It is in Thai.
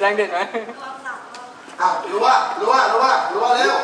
แรงเด็ดไหมอ้าวรู้ว่ารู้ว่ารู้ว่ารู้ว่าเร็ว